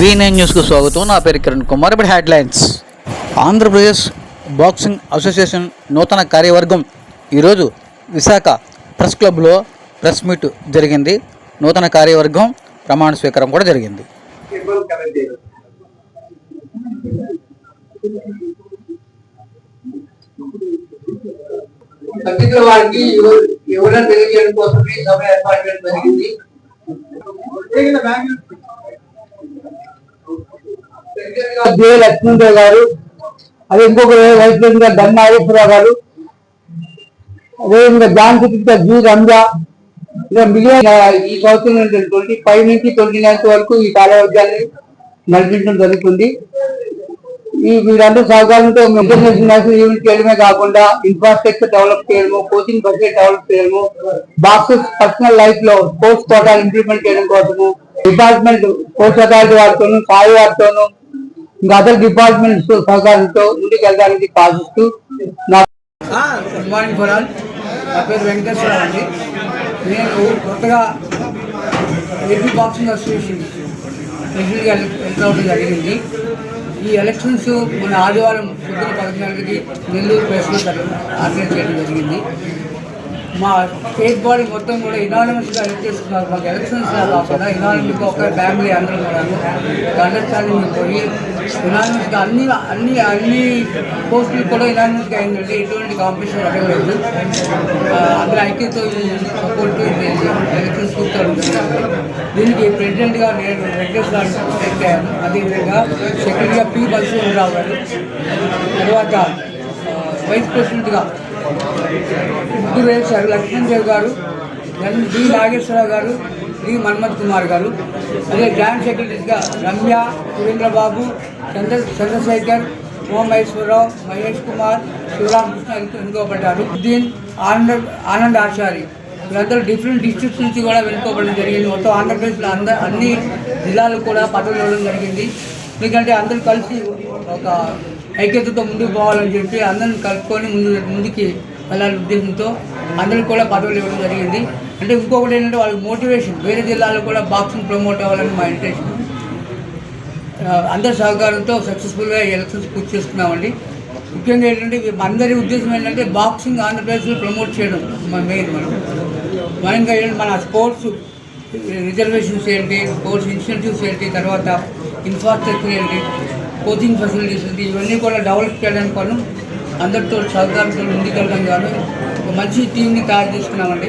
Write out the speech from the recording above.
V nine న్యూస్కు స్వాగతం. నా పేరు కిరణ్ కుమార్. ఇప్పుడు హెడ్లైన్స్. ఆంధ్రప్రదేశ్ బాక్సింగ్ అసోసియేషన్ నూతన కార్యవర్గం ఈరోజు విశాఖ ప్రెస్ క్లబ్లో ప్రెస్ మీట్ జరిగింది. నూతన కార్యవర్గం ప్రమాణ స్వీకారం కూడా జరిగింది. పత్రికల వారికి ఎవరు- ఎవరైనా తెలియజేయడం కోసం సభ ఏర్పాటు చేయడం జరిగింది. సెక్రటరీగా జే గారు అదే ఇంకొక వైస్ ప్రెసిడెంట్ గారు అదేవిధంగా జాన్ సెక్రటరీ జి రంజా ఇలా మిగిలిన ఈ సంవత్సరం ట్వంటీ ఫైవ్ నుంచి ట్వంటీ నైన్త్ వరకు ఈ కాలవర్గాన్ని నడిపించడం జరుగుతుంది. ఈ వీరందరూ సహకారంతో ఇంటర్నేషనల్ నేషనల్ ఈవెంట్ చేయడమే కాకుండా ఇన్ఫ్రాస్ట్రక్చర్ డెవలప్ చేయడము కోచింగ్ ఫెసిలిటీ డెవలప్ చేయడము బాక్సెస్ పర్సనల్ లైఫ్లో స్పోర్ట్స్ కోటాలు ఇంప్లిమెంట్ చేయడం కోసము డిపార్ట్మెంట్ స్పోర్ట్స్ అథారిటీ వారితోనూ సాయి వారితోనూ ఇంకా అదర్ డిపార్ట్మెంట్స్ సహకారంతో ముందుకు వెళ్ళడానికి ఆశిస్తూ నా గుడ్ మార్నింగ్ ఫర్ ఆల్ నా పేరు వెంకటేశ్వర అండి. నేను కొత్తగా ఏపీ బాక్సింగ్ అసోసియేషన్ ప్రెసిడెంట్గా ఎలక్ట్ అవ్వడం జరిగింది. ఈ ఎలక్షన్స్ మన ఆదివారం పొద్దున పద్నాలుగుకి నెల్లూరు ప్రెస్లో ఆర్గనైజ్ చేయడం జరిగింది. మా స్టేట్ బాడీ మొత్తం కూడా ఇనానమస్గా ఎలక్ట్ చేస్తున్నారు మాకు ఎలక్షన్స్ కాకుండా ఇనానిమస్గా ఒక ఫ్యామిలీ అందరం కూడా అండర్స్టాండింగ్ పోయి ఇనానమస్గా అన్ని అన్ని అన్ని పోస్టులు కూడా ఇనానమస్గా అయిందండి ఎటువంటి కాంపిటీషన్ అడగలేదు ఆ, అందరూ ఐక్యతో సపోర్ట్ ఎలక్షన్స్ కూర్చోవడం దీనికి ప్రెసిడెంట్గా నేను వెంకటేశ్వర ఎలక్ట్ అయ్యాను. అదేవిధంగా సెక్రటరీగా పి బలసూరరావు గారు తర్వాత వైస్ ప్రెసిడెంట్గా ముగ్గురు వేశారు లక్ష్మణదేవ్ గారు డి నాగేశ్వరరావు గారు డి మన్మథ్ కుమార్ గారు అదే జాయింట్ సెక్రటరీస్గా రమ్య సురేంద్రబాబు చంద్ర చంద్రశేఖర్ సోమేశ్వరరావు మహేష్ కుమార్ శివరామకృష్ణ ఎన్నుకోబడ్డారు ఉద్దీన్ ఆనంద్ ఆనంద్ ఆచారి. వీళ్ళందరూ డిఫరెంట్ డిస్ట్రిక్ట్స్ నుంచి కూడా వెనుకోబడడం జరిగింది. మొత్తం ఆంధ్రప్రదేశ్లో అంద అన్ని జిల్లాలకు కూడా పదవులు ఇవ్వడం జరిగింది. ఎందుకంటే అందరూ కలిసి ఒక ఐక్యతతో ముందుకు పోవాలని చెప్పి అందరిని కలుపుకొని ముందు ముందుకి వెళ్ళాలని ఉద్దేశంతో అందరికి కూడా పదవులు ఇవ్వడం జరిగింది. అంటే ఇంకొకటి ఏంటంటే వాళ్ళకి మోటివేషన్ వేరే జిల్లాలో కూడా బాక్సింగ్ ప్రమోట్ అవ్వాలని మా ఇంటెన్షన్ అందరి సహకారంతో సక్సెస్ఫుల్గా ఎలక్షన్స్ పూర్తి చేసుకున్నామండి. ముఖ్యంగా ఏంటంటే అందరి ఉద్దేశం ఏంటంటే బాక్సింగ్ ఆంధ్రప్రదేశ్లో ప్రమోట్ చేయడం మా మెయిన్ మనం. మరింగా మన స్పోర్ట్స్ రిజర్వేషన్స్ ఏంటి స్పోర్ట్స్ ఇన్స్టిట్యూట్స్ ఏంటి తర్వాత ఇన్ఫ్రాస్ట్రక్చర్ ఏంటి కోచింగ్ ఫెసిలిటీస్ ఏంటి ఇవన్నీ కూడా డెవలప్ చేయడానికి మనం అందరితో సహకారంతో ముందుకెళ్ళడం కాదు. ఒక మంచి టీంని తయారు చేసుకున్నామండి.